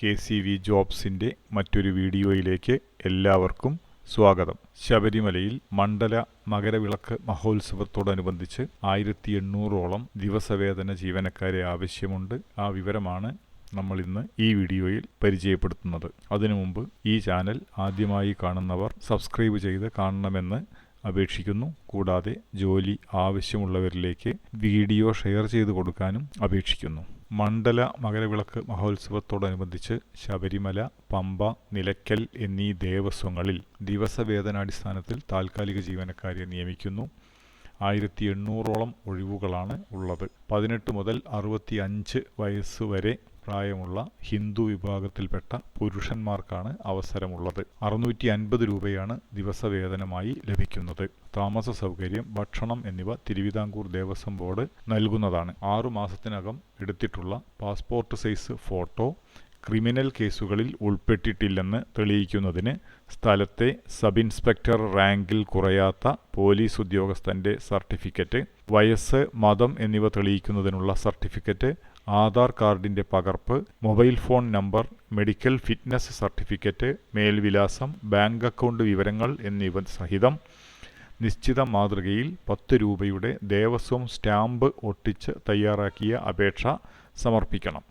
K C V ജോബ്സിന്റെ മറ്റൊരു വീഡിയോയിലേക്ക് എല്ലാവർക്കും സ്വാഗതം. ശബരിമലയിൽ മണ്ഡല മകരവിളക്ക് മഹോത്സവത്തോടനുബന്ധിച്ച് ആയിരത്തി എണ്ണൂറോളം ദിവസവേതന ജീവനക്കാരെ ആവശ്യമുണ്ട്. ആ വിവരമാണ് നമ്മൾ ഇന്ന് ഈ വീഡിയോയിൽ പരിചയപ്പെടുത്തുന്നത്. അതിനു മുമ്പ് ഈ ചാനൽ ആദ്യമായി കാണുന്നവർ സബ്സ്ക്രൈബ് ചെയ്ത് കാണണമെന്ന് അപേക്ഷിക്കുന്നു. കൂടാതെ ജോലി ആവശ്യമുള്ളവരിലേക്ക് വീഡിയോ ഷെയർ ചെയ്തു കൊടുക്കാനും അപേക്ഷിക്കുന്നു. മണ്ഡല മകരവിളക്ക് മഹോത്സവത്തോടനുബന്ധിച്ച് ശബരിമല പമ്പ നിലയ്ക്കൽ എന്നീ ദേവസ്വങ്ങളിൽ ദിവസവേതനാടിസ്ഥാനത്തിൽ താൽക്കാലിക ജീവനക്കാരെ നിയമിക്കുന്നു. ആയിരത്തി എണ്ണൂറോളം ഒഴിവുകളാണ് ഉള്ളത്. പതിനെട്ട് മുതൽ അറുപത്തി അഞ്ച് വയസ്സ് വരെ പ്രായമുള്ള ഹിന്ദു വിഭാഗത്തിൽപ്പെട്ട പുരുഷന്മാർക്കാണ് അവസരമുള്ളത്. അറുന്നൂറ്റി അൻപത് രൂപയാണ് ദിവസവേതനമായി ലഭിക്കുന്നത്. താമസ സൗകര്യം ഭക്ഷണം എന്നിവ തിരുവിതാംകൂർ ദേവസ്വം ബോർഡ് നൽകുന്നതാണ്. ആറു മാസത്തിനകം എടുത്തിട്ടുള്ള പാസ്പോർട്ട് സൈസ് ഫോട്ടോ ക്രിമിനൽ കേസുകളിൽ ഉൾപ്പെട്ടിട്ടില്ലെന്ന് തെളിയിക്കുന്നതിന് സ്ഥലത്തെ സബ് ഇൻസ്പെക്ടർ റാങ്കിൽ കുറയാത്ത പോലീസ് ഉദ്യോഗസ്ഥന്റെ സർട്ടിഫിക്കറ്റ് വയസ്സ് മതം എന്നിവ തെളിയിക്കുന്നതിനുള്ള സർട്ടിഫിക്കറ്റ് ആധാർ കാർഡിന്റെ പകർപ്പ് mobile phone number medical fitness certificate മേൽവിലാസം ബാങ്ക് അക്കൗണ്ട് വിവരങ്ങൾ എന്നിവ സഹിതം നിശ്ചിത മാതൃകയിൽ പത്ത് രൂപയുടെ ദേവസ്വം സ്റ്റാമ്പ് ഒട്ടിച്ച് തയ്യാറാക്കിയ അപേക്ഷ സമർപ്പിക്കണം.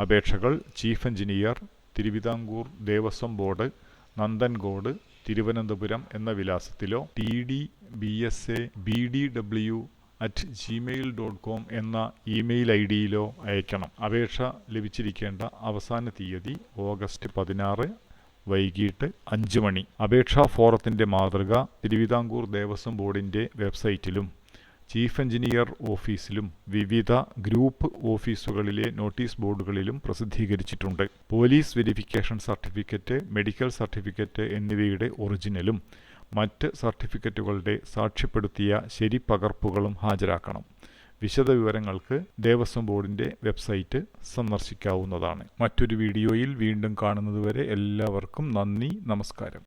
അപേക്ഷകൾ chief engineer Thiruvithamkoor Devaswom board Nanthancode Thiruvananthapuram എന്ന വിലാസത്തിലോ T D B S A B D W at gmail dot com എന്ന ഇമെയിൽ ഐ ഡിയിലോ അയക്കണം. അപേക്ഷ ലഭിച്ചിരിക്കേണ്ട അവസാന തീയതി ഓഗസ്റ്റ് പതിനാറ് വൈകിട്ട് അഞ്ച് മണി. അപേക്ഷാ ഫോറത്തിന്റെ മാതൃക തിരുവിതാംകൂർ ദേവസ്വം ബോർഡിന്റെ വെബ്സൈറ്റിലും ചീഫ് എഞ്ചിനീയർ ഓഫീസിലും വിവിധ ഗ്രൂപ്പ് ഓഫീസുകളിലെ നോട്ടീസ് ബോർഡുകളിലും പ്രസിദ്ധീകരിച്ചിട്ടുണ്ട്. Police verification certificate medical certificate എന്നിവയുടെ ഒറിജിനലും മറ്റ് സർട്ടിഫിക്കറ്റുകളുടെ സാക്ഷ്യപ്പെടുത്തിയ ശരിപ്പകർപ്പുകളും ഹാജരാക്കണം. വിശദവിവരങ്ങൾക്ക് ദേവസ്വം ബോർഡിന്റെ വെബ്സൈറ്റ് സന്ദർശിക്കാവുന്നതാണ്. മറ്റൊരു വീഡിയോയിൽ വീണ്ടും കാണുന്നതുവരെ എല്ലാവർക്കും നന്ദി നമസ്കാരം.